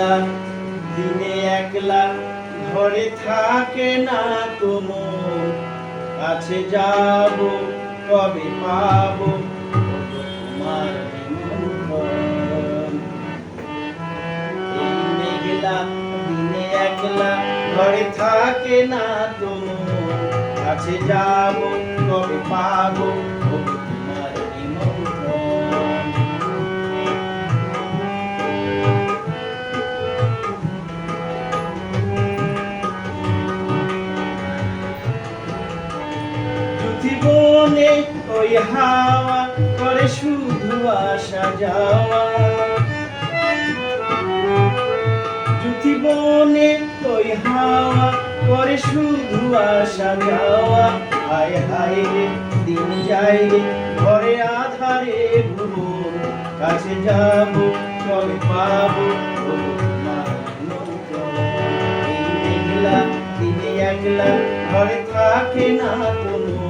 মেঘলা দিনে একলা ঘরে থাকে না তোমার কাছে যাব, কবে পাবো? তোমার মেঘলা দিনে একলা ঘরে থাকে না তোমার কাছে যাব, কবে পাবো? জীবনে ওই হাওয়া করে শুধু আসা যাওয়া। জুথি বনে ওই হাওয়া করে শুধু আসা যাওয়া। হায় হায় রে, দিন রে, ঘরে আধারে কাছে যাব, কবে পাবো? একলা ঘরে থাকে না কোনো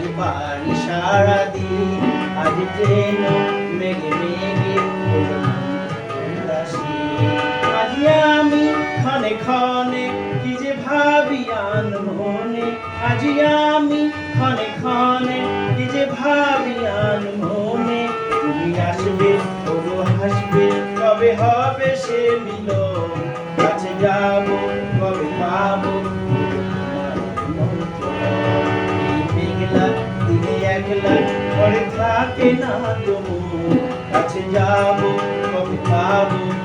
আজ বাড়ি সারা দিন। আজ যেন মেঘে মেঘে আজ আমি ক্ষণে ক্ষণে আসবে হাসবে, কবে হবে সে মিলন। কাছে যাব মেঘলা দিনে একলা ঘরে থাকে না তবু কাছে যাব কবে পাবো?